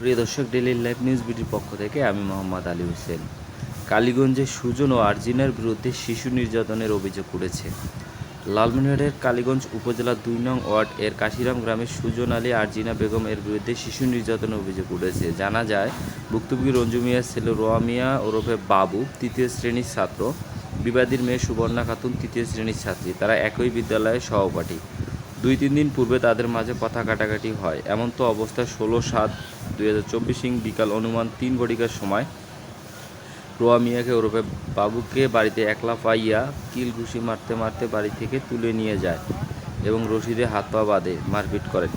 প্রিয় দর্শক daily live news বিটির পক্ষ থেকে আমি মোহাম্মদ আলী হোসেন। কালীগঞ্জে সুজন ও আরজিনার বিরুদ্ধে শিশু নির্যাতনের অভিযোগ উঠেছে। লালমনিরহাটের কালীগঞ্জ উপজেলার দুই নং ওয়ার্ড এর কাশিরাম গ্রামের সুজন আলী, আরজিনা বেগম এর বিরুদ্ধে শিশু নির্যাতনের অভিযোগ উঠেছে। জানা যায়, ভুক্তভোগী রঞ্জু মিয়ার ছেলে রোয়া মিয়া ওরফে বাবু, তৃতীয় শ্রেণির ছাত্র। বিবাদীর মেয়ে সুবর্ণা খাতুন, তৃতীয় শ্রেণির ছাত্রী। তারা একই বিদ্যালয়ের সহপাঠী। দুই তিন দিন পূর্বে তাদের মাঝে কথা কাটাকাটি হয়। এমন তো অবস্থায় ষোলো সাত দুই হাজার চব্বিশ বিকাল অনুমান তিন ঘটিকার সময়। রোয়া মিয়াকে ওরফে বাবুকে বাড়িতে একলা পাইয়া কিল ঘুষি মারতে মারতে বাড়ি থেকে তুলে নিয়ে যায় এবং রশিদে হাত পা বাঁধে, মারপিট করেন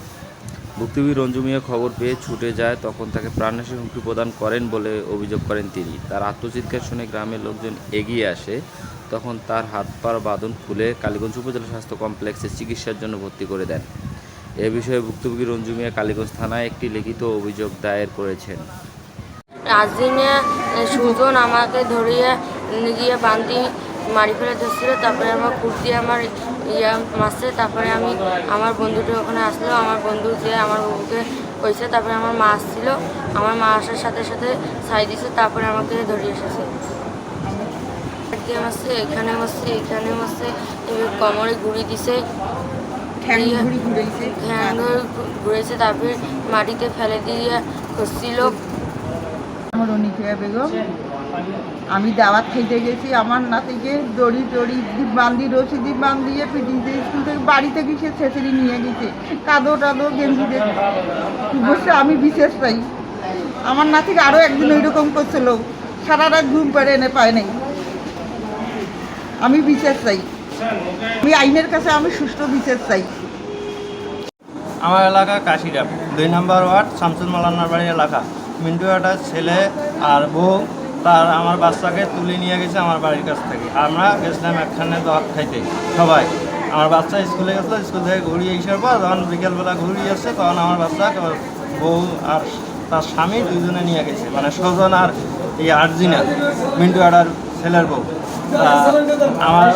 ভুক্তভোগী রঞ্জু মিয়া খবর পেয়ে ছুটে যায়, তখন তাকে প্রাণনাশী হুমকি প্রদান করেন বলে অভিযোগ করেন তিনি। তার আত্মচিৎকার শুনে গ্রামের লোকজন এগিয়ে আসে। তখন তার হাত পার বাঁধন খুলে কালীগঞ্জ উপজেলা স্বাস্থ্য কমপ্লেক্সে চিকিৎসার জন্য ভর্তি করে দেন। এ বিষয়ে ভুক্তভোগী রঞ্জু মিয়া কালীগঞ্জ থানায় একটি লিখিত অভিযোগ দায়ের করেছেন। রাজদিনে সুজন আমাকে ধরিয়ে গিয়ে বান্দি মারি ফেলে ধরছিল, তারপরে আমার কুর্তি আমার ইয়া মারছে, তারপরে আমি আমার বন্ধুটি ওখানে আসলো, আমার বন্ধু যে আমার বউকে কইছে, তারপরে আমার মা আসছিল, আমার মা আসার সাথে সাথে ছাই দিছে, তারপরে আমাকে ধরিয়ে এসেছে। দিয়ে মারছে এখানে মারছে এখানে মারছে এবার কোমরে গুড়ি দিছে। ঠ্যাং ঘুরেছে তারপরে মাটিতে ফেলে দিয়ে খুঁজছিল। আমার অনিকিয়া বেগম আমি দাওয়াত খেতে গেছি আমার নাতিকে দড়ি দড়ি বান্দি রশি দিয়ে বান্ধিয়ে পিটিয়ে স্কুল থেকে বাড়ি থেকে সে ছেঁচড়ি নিয়ে গেছে। কাদো টাদো গেঞ্জি দিয়ে। বসে আমি বিশেষ পাই আমার নাতিকে আরও একদিন ওই রকম করছিল। সারা রাত ঘুম পেড়ে এনে পায় নাই। আমি বিশেষ চাই। আমি আইনের কাছে, আমি সুষ্ঠু বিশেষ চাই। আমার এলাকা কাশিরাম দুই নম্বর ওয়ার্ড, শামসুল মালান্নার বাড়ি এলাকা। মিন্টু একটা ছেলে আর বউ, তার আমার বাচ্চাকে তুলে নিয়ে গেছে আমার বাড়ির কাছ থেকে। আমরা গেছিলাম একখানে দোয়াত খাইতে, সবাই। আমার বাচ্চা স্কুলে গেছিল, স্কুল থেকে ঘুরিয়ে আসার পর যখন বিকেলবেলা ঘুরিয়ে আসছে, তখন আমার বাচ্চা বউ আর তার স্বামী দুজনে নিয়ে গেছে। মানে সজন আর এই আর্জিনা মিন্টু আডার ছেলের বউ। আমার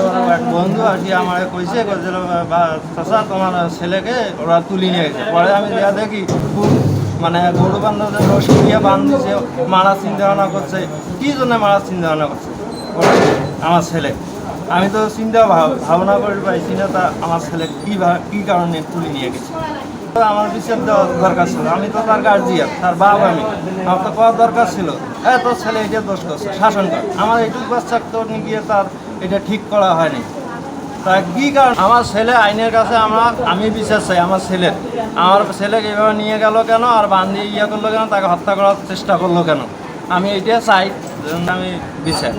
বন্ধু আর কি আমার কইছে, কইছিল চাচা, তোমার ছেলেকে ওরা তুলি নিয়ে গেছে। পরে আমি যা দেখি মানে গরু বান্ধবদের রস দিয়ে বান্ধিছে মারা চিন্তা ভাবনা করছে। কি জন্য মারা চিন্তা ভাবনা করছে? ওরা আমার ছেলে। আমি তো চিন্তা ভাব- ভাবনা করে পাইছি না তা আমার ছেলে কী কী কারণে তুলি নিয়ে গেছে? আমার বিচার দেওয়া দরকার ছিল। আমি তো তার গার্জিয়ান তার বাপ আমি। আমার তো করার দরকার ছিল। হ্যাঁ তোর ছেলে এটা দোষ করছে, শাসন কর। আমার এইটুকু বাচ্চা তো গিয়ে তার এটা ঠিক করা হয়নি। তা কী কারণ? আমার ছেলে আইনের কাছে আমরা, আমি বিচার চাই আমার ছেলের। আমার ছেলেকে এইভাবে নিয়ে গেল কেন? আর বান্ধি ইয়ে করল কেন? তাকে হত্যা করার চেষ্টা করল কেন? আমি এটা চাই আমি বিচার।